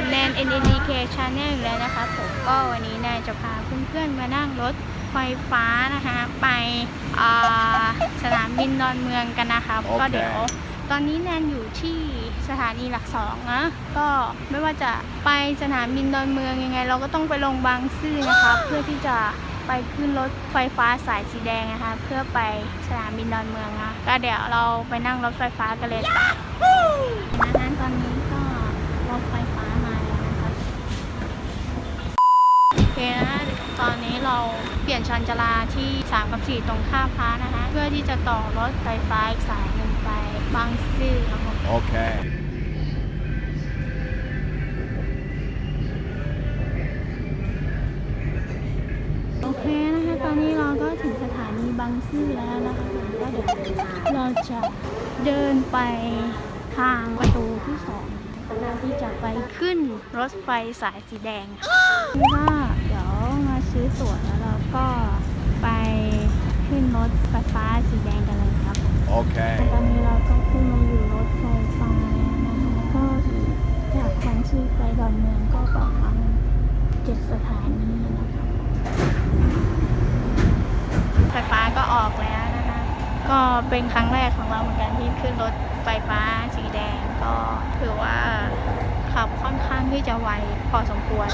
กับแนน NNDK Channel อยู่แล้วนะคะผมก็วันนี้แนนจะพาเพื่อนๆมานั่งรถไฟฟ้านะคะไปอ่าสนามบินดอนเมืองกันนะครับโอเคก็เดี๋ยวตอนนี้แนนอยู่ที่สถานีหลักสองนะก็ไม่ว่าจะไปสนามบินดอนเมืองยังไง เราก็ต้องไปลงบางซื่อนะคะเพื่อที่จะไปขึ้นรถไฟฟ้าสายสีแดงนะคะเพื่อไปสนามบินดอนเมืองนะก็เดี๋ยวเราไปนั่งรถไฟฟ้ากันเลยค่ะนะคะตอนนี้ก็รถไฟฟ้ามาแล้วนะคะโอเค นะตอนนี้เราเปลี่ยนชันจราที่ 3 กับ 4 ตรงท่าพระนะคะ เพื่อที่จะต่อรถไฟฟ้าอีกสายหนึ่งไปบางซื่อครับผม Okay. โอเคนะคะ ตอนนี้เราก็ถึงสถานีบางซื่อแล้วนะคะก็เดี๋ยวเราจะเดินไปทางประตูที่สองเพื่อที่จะไปขึ้นรถไฟสายสีแดงคือว่าเดี๋ยวมา ซื้อตั๋วแล้วเราก็ไปขึ้นรถไฟฟ้าสีแดงกันเลยครับผม Okay. ตอนนี้เราก็ขึ้นมาอยู่รถไฟฟ้านะคะก็จากบางซื่อไปดอนเมืองก็ประมาณเจ็ดสถานีนะคะไฟฟ้าก็ออกแล้วนะคะ ก็เป็นครั้งแรกของเราเหมือนกันที่ขึ้นรถไฟฟ้าสีแดงก็ถือว่าขับค่อนข้างที่จะไวพอสมควร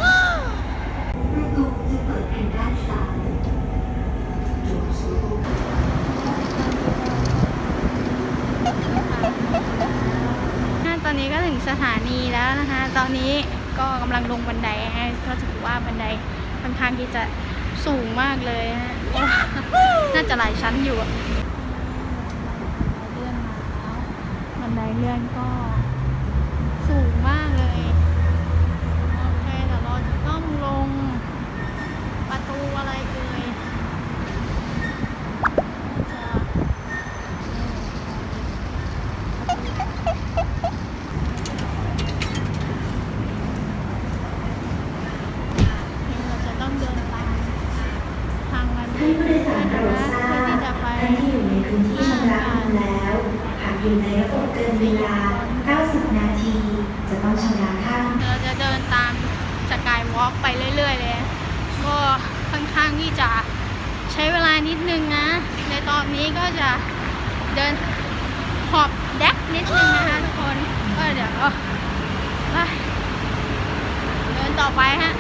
ตสอนนี้ก็ถึงสถานีแล้วนะคะ ตอนนี้ก็กำลังลงบันไดก็ถือว่าบันไดค่อนข้างที่จะสูงมากเลยฮะน่าจะหลายชั้นอยู่เลื่อนมาแล้วบันไดเลื่อนก็ อยู่ในระบบเกินเวลา 90 นาที จะต้องชำระค่าเราจะเดินตามสกายวอล์กไปเรื่อย ๆ เลย ก็ค่อนข้างที่จะใช้เวลานิดนึงนะ ในตอนนี้ก็จะเดินขอบแดกนิดนึงนะคะทุกคน ก็เดี๋ยวไปเดินต่อไปฮะ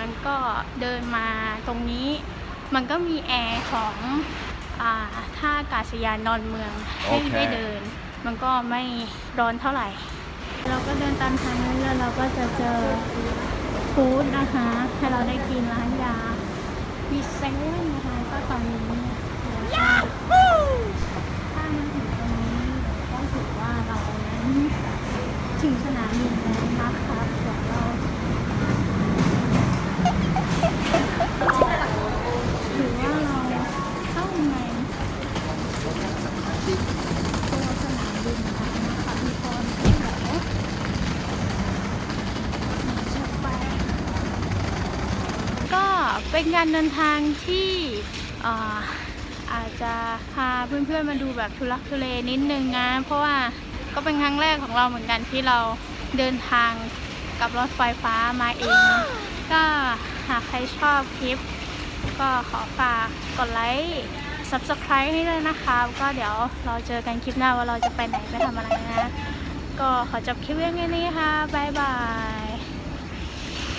มันก็เดินมาตรงนี้ มันก็มีแอร์ของอ่าท่าอากาศยานดอนเมืองให้โอเค ได้เดิน มันก็ไม่ร้อนเท่าไหร่ เราก็เดินตามทางเรื่อยๆเราก็จะเจอฟู้ดนะคะ ให้เราได้กินร้านยามีเซเว่นนะคะก็ตอนนี้แล้วก็ถ้ามาถึงตรงนี้ก็ถือว่าเรานั้นถึงสนามบินแล้วนะครับเดี๋ยวเราถือว่าเราเข้าในตัวสนามบินแล้วนะคะทุกคนเดี๋ยวจะไป ก็ เป็นการเดินทางที่อาจจะพาเพื่อนๆมาดูแบบทุลักทุเลนิดนึงนะ เพราะว่าก็เป็นครั้งแรกของเราเหมือนกันที่เราเดินทางกับรถไฟฟ้ามาเอง ก็หากใครชอบคลิป ก็ขอฝากกดไลค์ subscribe ให้ด้วยนะคะ ก็เดี๋ยวเราเจอกันคลิปหน้าว่าเราจะไปไหนไปทำอะไรนะ ก็ขอจบคลิปเรื่องนี้ค่ะบ๊ายบาย